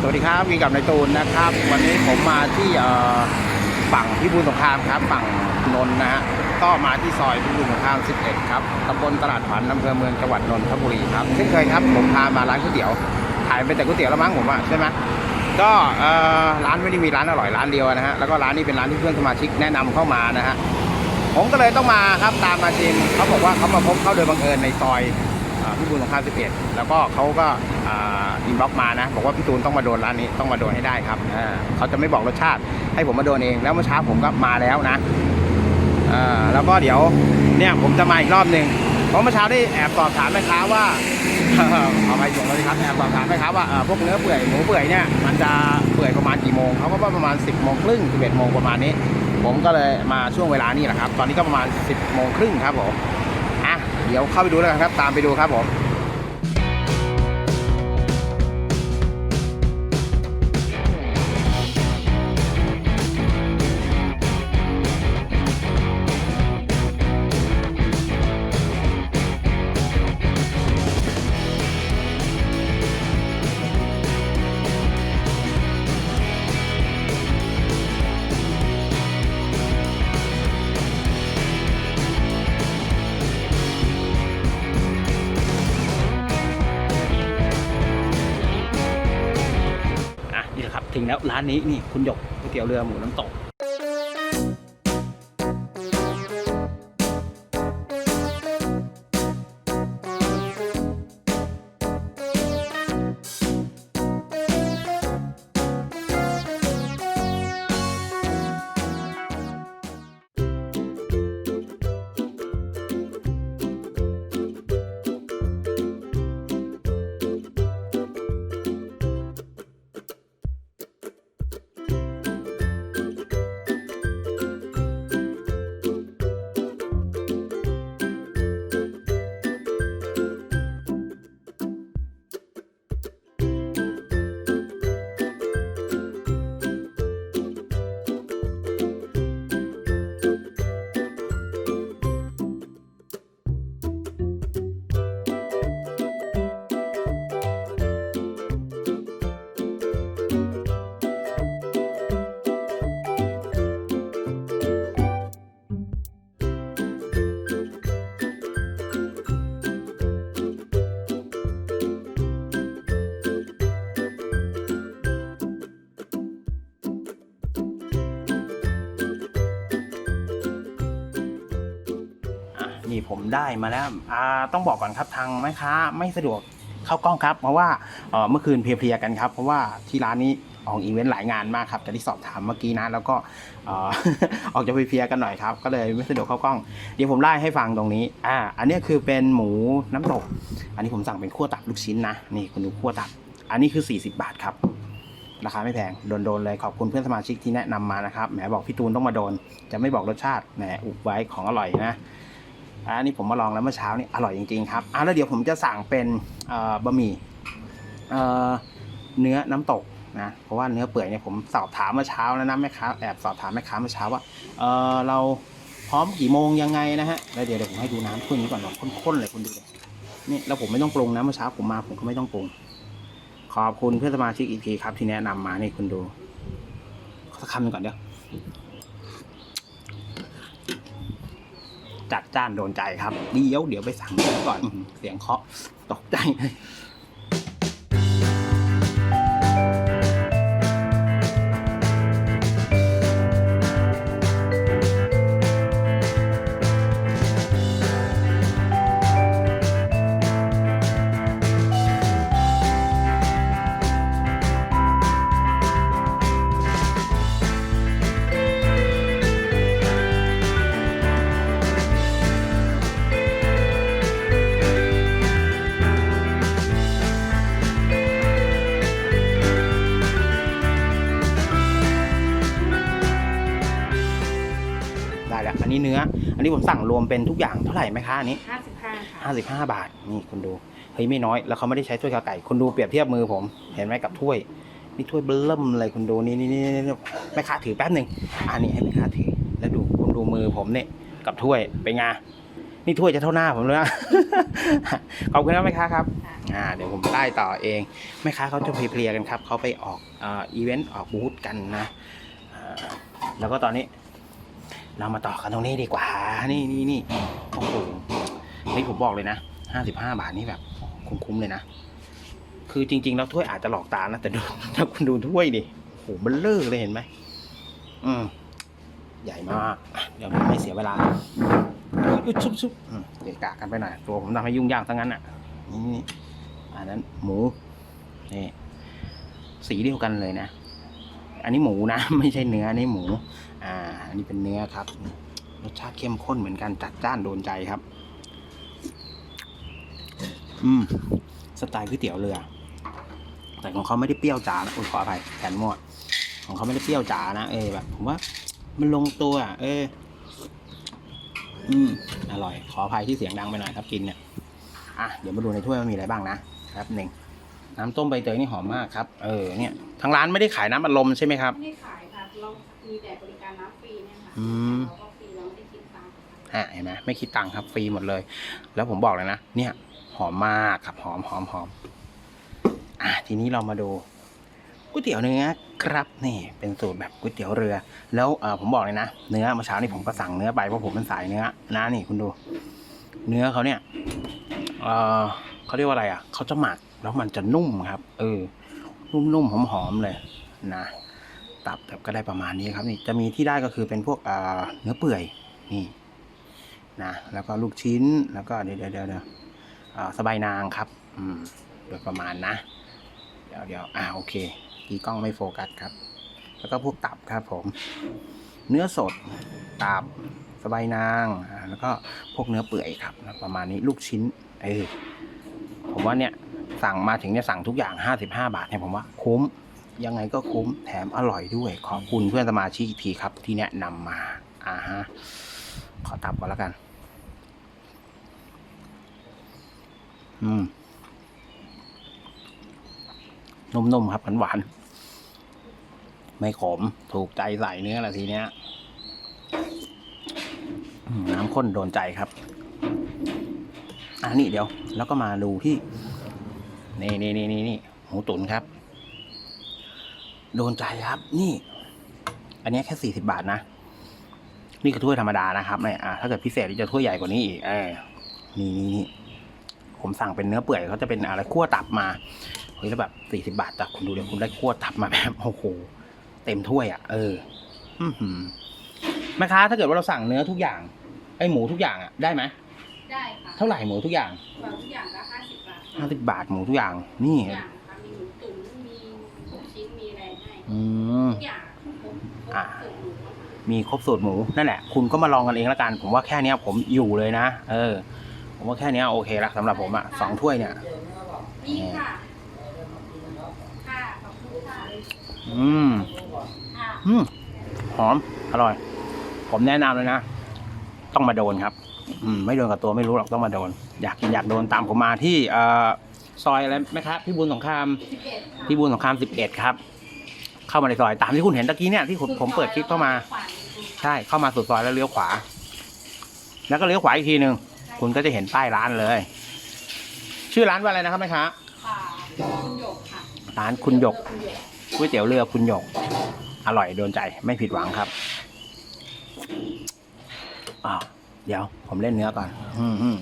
สวัสดีครับวีกับนายตูนนะครับ วันนี้ผมมาที่ฝั่งพิบูลสงครามครับ ฝั่งนนท์นะฮะก็มาที่ซอยพิบูลสงคราม 11 ครับตำบลตลาดผันอำเภอเมืองจังหวัดนนทบุรีครับเช่นเคยครับผมพามาร้านก๋วยเตี๋ยวถ่ายเป็นแต่ก๋วยเตี๋ยวแล้วมั้งผมว่าใช่ไหมก็ร้านไม่ได้มีร้านอร่อยร้านเดียวนะฮะแล้วก็ร้านนี้เป็นร้านที่เพื่อนสมาชิกแนะนำเข้ามานะฮะผมก็เลยต้องมาครับตามมาชิมเขาบอกว่าเขามาพบเขาโดยบังเอิญในซอย พี่บูลสงคราม11แล้วก็เขาก็อินบ็อกมานะ บอกว่าพี่ตูนต้องมาโดนร้านนี้ต้องมาโดนให้ได้ครับเขาจะไม่บอกรสชาติให้ผมมาโดนเองแล้วเมื่อเช้าผมก็มาแล้วนะแล้วก็เดี๋ยวเนี่ยผมจะมาอีกรอบหนึ่งเพราะเมื่อเช้าได้แอบสอบถามแม่ค้าว่าขอาไปส่งเลยครับแอบสอบถามแม่ค้าว่าพวกเนื้อเปื่อยหมูเปื่อยเนี่ยมันจะเปื่อยประมาณกี่โมงเขาก็ว่าประมาณ 10โมงครึ่ง11โมงประมาณนี้ ผมก็เลยมาช่วงเวลานี้แหละครับ ตอนนี้ก็ประมาณ 10โมงครึ่งครับผม เดี๋ยวเข้าไปดูแล้วกันครับ ตามไปดูครับผม นี่แหละครับ ถึงแล้วร้านนี้นี่คุณหยกก๋วยเตี๋ยวเรือหมูน้ำตก ผมได้มาแล้วต้องบอกก่อนครับทางแม่ค้าไม่สะดวกเข้ากล้องครับ เพราะว่าเมื่อคืนเพลียๆกันครับ เพราะว่าที่ร้านนี้ออกอีเวนต์หลายงานมากครับแต่ที่สอบถามเมื่อกี้นะ แล้วก็ออกจะเพลียๆกันหน่อยครับ ก็เลยไม่สะดวกเข้ากล้อง เดี๋ยวผมไล่ให้ฟังตรงนี้อ่าอันนี้คือเป็นหมูน้ำตก อันนี้ผมสั่งเป็นขั้วตับลูกชิ้นนะนี่คุณดูขั้วตับ อันนี้คือ 40 บาทครับราคาไม่แพงโดนๆเลยขอบคุณเพื่อนสมาชิกที่แนะนำมานะครับแหมบอกพี่ตูนต้องมาโดน จะไม่บอกรสชาติแหมอุบไว้ของอร่อยนะ อันนี้ผมมาลองแล้วเมื่อเช้านี่อร่อยจริงๆครับอะแล้วเดี๋ยวผมจะสั่งเป็นบะหมี่เนื้อน้ำตกนะเพราะว่าเนื้อเปื่อยเนี่ยผมสอบถามเมื่อเช้าแล้วนะแม่ค้าแอบสอบถามแม่ค้าเมื่อเช้าว่าเออเราพร้อมกี่โมงยังไงนะฮะแล้วเดี๋ยวเดี๋ยวผมให้ดูน้ำถ้วยนี้ก่อนว่าข้นๆเลยคุณดูเลยนี่แล้วผมไม่ต้องปรุงนะเมื่อเช้าผมมาผมก็ไม่ต้องปรุง ขอบคุณเพื่อนสมาชิกอีกทีครับที่แนะนำมานี่คุณดูสักคำหนึ่งก่อนเดี๋ยว จัดจ้านโดนใจครับ เดี๋ยวเดี๋ยวไปสั่งก่อนอื้อหือเสียงเคาะตกใจ อันนี้เนื้อ อันนี้ผมสั่งรวมเป็นทุกอย่างเท่าไหร่ไหมคะอันนี้ห้าสิบห้าค่ะห้าสิบห้าบาท นี่คุณดู เฮ้ยไม่น้อย แล้วเขาไม่ได้ใช้ถ้วยกาไก่ คุณดูเปรียบเทียบมือผม เห็นไหมกับถ้วย นี่ถ้วยเบิ่มเลยคุณดูนี่นี่นี่นี่แม่ค้าถือแป๊บหนึ่งอันนี้ให้แม่ค้าถือ แล้วดูคุณดูมือผมเนี่ยกับถ้วยเป็นไงนี่ถ้วยจะเท่าหน้าผมเลยนะ ขอบคุณนะแม่ค้าครับค่ะอ่า เดี๋ยวผมไล่ต่อเอง แม่ค้าเขาจะเพลียๆกันครับ เขาไปออกเอ่ออีเวนต์ออกบูธกันนะอ่าแล้วก็ตอนนี้ เรามาต่อกันตรงนี้ดีกว่า นี่นี่นี่โอ้โหนี่ผมบอกเลยนะห้าสิบห้าบาทนี่แบบ คุ้มๆเลยนะ คือจริง ๆ แล้วถ้วยอาจจะหลอกตานะ แต่ดูถ้าคุณดูถ้วยดิโอ้โหมันเลิกเลยเห็นไหมอืมใหญ่มากอะเดี๋ยวไม่เสียเวลาอุ๊ยชุบชุบอืมเกะกะกันไปหน่อย ตัวผมทำให้ยุ่งยากทั้งนั้นอะ นี่นี่อันนั้นหมู นี่ สีเดียวกันเลยนะ อันนี้หมูนะ ไม่ใช่เนื้ออันนี้หมู อ่า อันนี้เป็นเนื้อครับ รสชาติเข้มข้นเหมือนกันจัดจ้านโดนใจครับ อืม สไตล์ก๋วยเตี๋ยวเรือ แต่ของเขาไม่ได้เปรี้ยวจ๋านะขออภัยแขนหมั่วของเขาไม่ได้เปรี้ยวจ๋านะ เออแบบผมว่า มันลงตัว เออ อืม อร่อย ขออภัยที่เสียงดังไปหน่อยครับกินเนี่ย อะ เดี๋ยวมาดูในถ้วยมันมีอะไรบ้างนะ ครับหนึ่ง น้ำต้มใบเตยนี่หอมมากครับ เออเนี่ยทางร้านไม่ได้ขายน้ำอัดลมใช่ไหมครับ ไม่ได้ขายค่ะเรามีแต่บริการน้ำฟรีเนี่ยค่ะอืม เราก็ฟรีเราไม่ได้คิดตังค์ค่ะอะเห็นไหมไม่คิดตังค์ครับฟรีหมดเลย แล้วผมบอกเลยนะเนี่ย หอมมากครับหอมหอมหอมอะทีนี้เรามาดูก๋วยเตี๋ยวเนื้อครับนี่เป็นสูตรแบบก๋วยเตี๋ยวเรือ แล้วเออผมบอกเลยนะเนื้อเมื่อเช้านี่ผมก็สั่งเนื้อไปเพราะผมเป็นสายเนื้อนะนี่คุณดู เนื้อเขาเนี่ยเออเขาเรียกว่าอะไรอะเขาจะหมักแล้วมันจะนุ่มครับ เออ นุ่มๆหอมๆเลยนะ ตับแบบก็ได้ประมาณนี้ครับ นี่จะมีที่ได้ก็คือเป็นพวกเอ่อเนื้อเปื่อยนี่นะแล้วก็ลูกชิ้นแล้วก็เดี๋ยวเดี๋ยวเดี๋ยวเดี๋ยวอ่าสบายนางครับอืมโดยประมาณนะ เดี๋ยวเดี๋ยวอ่าโอเคกีกล้องไม่โฟกัสครับ แล้วก็พวกตับครับผม เนื้อสดตับสบายนางอ่าแล้วก็พวกเนื้อเปื่อยครับ ประมาณนี้ลูกชิ้นเออผมว่าเนี่ย สั่งมาถึงเนี่ยสั่งทุกอย่าง 55 บาทเนี่ยผมว่าคุ้ม ยังไงก็คุ้มแถมอร่อยด้วย ขอบคุณเพื่อนสมาชิกอีกทีครับที่แนะนำมาอ่าฮะขอตับก่อนแล้วกัน อืมนุ่มๆครับหวานๆไม่ขม ถูกใจใส่เนื้อละทีเนี้ยน้ำข้นโดนใจครับ อะนี่เดี๋ยว แล้วก็มาดูที่ นี่นี่นี่นี่นี่หมูตุ๋นครับ โดนใจครับ นี่ อันเนี้ยแค่สี่สิบาทนะ นี่คือถ้วยธรรมดานะครับเนี่ยอ่าถ้าเกิดพิเศษนี่จะถ้วยใหญ่กว่านี้อีกเออนี่นี่นี่ผมสั่งเป็นเนื้อเปื่อยเขาจะเป็นอะไรคั่วตับมาเฮ้ยแล้วแบบสี่สิบาทแต่คุณดูเดี๋ยวคุณได้คั่วตับมาแบบโอ้โหเต็มถ้วยอะ เอออือหือแม่ค้าถ้าเกิดว่าเราสั่งเนื้อทุกอย่างไอยหมูทุกอย่างอะได้ไหมได้ค่ะเท่าไหร่หมูทุกอย่างบางทุกอย่างก็ห้าสิบบาท ห้าสิบบาทหมูทุกอย่าง นี่ ทุกอย่างนะคะมีหมูตุ๋นมีลูกชิ้นมีอะไรให้อืม ทุกอย่างครบครบอ่าสูตรหมูอะค่ะมีครบสูตรหมูนั่นแหละ คุณก็มาลองกันเองละกัน ผมว่าแค่เนี้ยผมอยู่เลยนะ เออ ผมว่าแค่เนี้ยโอเคละสำหรับผมอะสองถ้วยเนี่ย นี่ค่ะค่ะขอบคุณค่ะอืม ค่ะ อืม หอม อร่อย ผมแนะนำเลยนะ ต้องมาโดนครับ อืมไม่โดนกับตัวไม่รู้หรอกต้องมาโดน อยากกินอยากโดนตามผมมาที่เอ่อซอยอะไรไหมครับพี่บุญสงครามสิบเอ็ดค่ะพี่บุญสงครามสิบเอ็ดครับ เข้ามาในซอยตามที่คุณเห็นตะกี้เนี่ยที่ผมผมเปิดคลิปเข้ามา ใช่เข้ามาสุดซอยแล้วเลี้ยวขวา แล้วก็เลี้ยวขวาอีกทีหนึ่งคุณก็จะเห็นป้ายร้านเลย ชื่อร้านว่าอะไรนะครับแม่ค้าค่ะคุณหยกค่ะร้านคุณหยกคุณหยกก๋วยเตี๋ยวเรือคุณหยก อร่อยโดนใจไม่ผิดหวังครับอ่า เดี๋ยว ผมเล่นเนื้อก่อนอืมอืม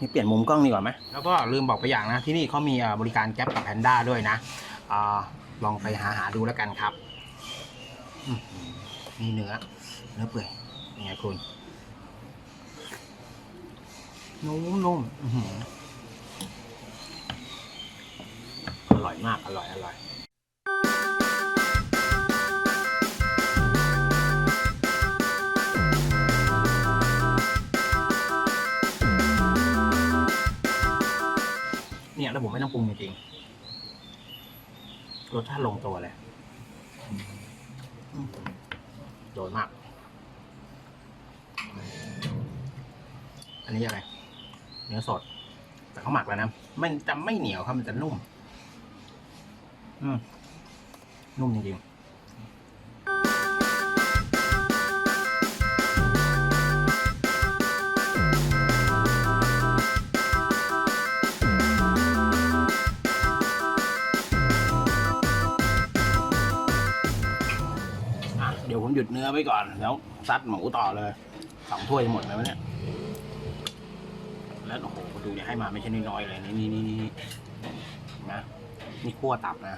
นี่เปลี่ยนมุมกล้องดีกว่าไหมแล้วก็ลืมบอกไปอย่างนะ ที่นี่เขามีบริการแก๊ปกับแพนด้าด้วยนะอ่าลองไปหาหาดูแล้วกันครับอืมนี่เนื้อ เนื้อเปื่อยยังไงคุณนุ่มๆอื้อหืออร่อยมาก อร่อย อร่อย เนี่ยแล้วผมไม่ต้องปรุงจริงๆรสชาติลงตัวเลยอืมโดนมาก อันนี้อะไร เนื้อสด แต่เขาหมักแล้วนะ มันจะไม่เหนียวครับ มันจะนุ่ม อืม นุ่มจริงๆ ยุดเนื้อไว้ก่อน แล้วซัดหมูต่อเลยสองถ้วยจะหมดไหมวะเนี่ยแล้วโอ้โหดูเนี่ยให้มาไม่ใช่น้อยๆเลยนี่นี่นี่นี่นะนี่คั่วตับนะ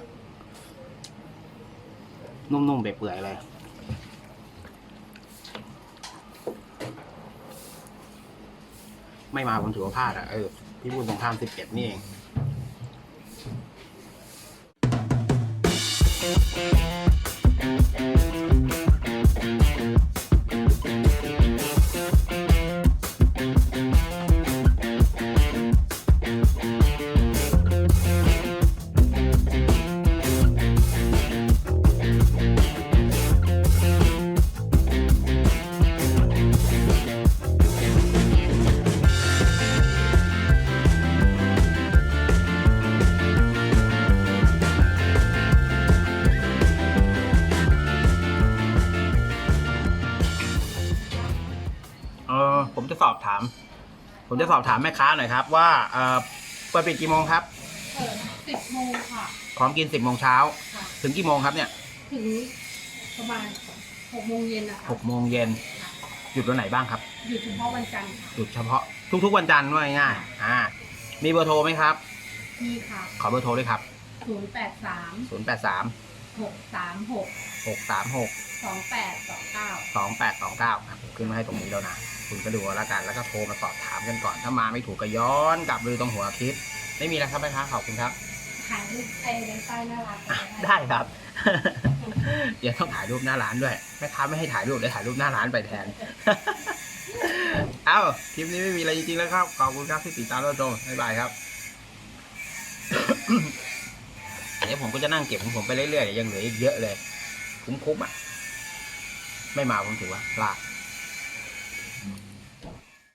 นุ่มๆเปื่อยๆเลยไม่มาผมถือว่าพลาดอะเออพี่พูดตรงข้ามสิบเอ็ดนี่เอง สอบถาม ผมจะสอบถามแม่ค้าหน่อยครับ ว่าเออเปิดปิดกี่โมงครับ เปิดสิบโมงค่ะ พร้อมกินสิบโมงเช้า ค่ะ ถึงกี่โมงครับเนี่ยถึงประมาณหกโมงเย็นนะคะหกโมงเย็นค่ะหยุดวันไหนบ้างครับอยู่เฉพาะวันจันทร์ค่ะ หยุดเฉพาะทุกๆวันจันทร์ว่าง่ายๆอ่า มีเบอร์โทรไหมครับมีค่ะขอเบอร์โทรด้วยครับ ศูนย์แปดสาม0 8 3 หกสามหก6 3 6 สองแปดสองเก้า2 8 2 9ครับขึ้นมาให้ตรงนี้แล้วนะ คุณก็ดูเอาละกัน แล้วก็โทรมาสอบถามกันก่อน ถ้ามาไม่ถูกก็ย้อนกลับไปดูตรงหัวคลิป ไม่มีแล้วครับแม่ค้าขอบคุณครับถ่ายรูปไอ้ในป้ายหน้าร้านก็อะได้ได้ครับ เดี๋ยวต้องถ่ายรูปหน้าร้านด้วยแม่ค้าไม่ให้ถ่ายรูปเดี๋ยวถ่ายรูปหน้าร้านไปแทน เอ้าคลิปนี้ไม่มีอะไรจริงๆแล้วครับ ขอบคุณครับที่ติดตามรับชมบ๊ายบายครับเดี๋ยวผมก็จะนั่งเก็บของผมไปเรื่อยๆเดี๋ยวยังเหลืออีกเยอะเลย คุ้มๆอะ ไม่มาผมถือว่าพลาด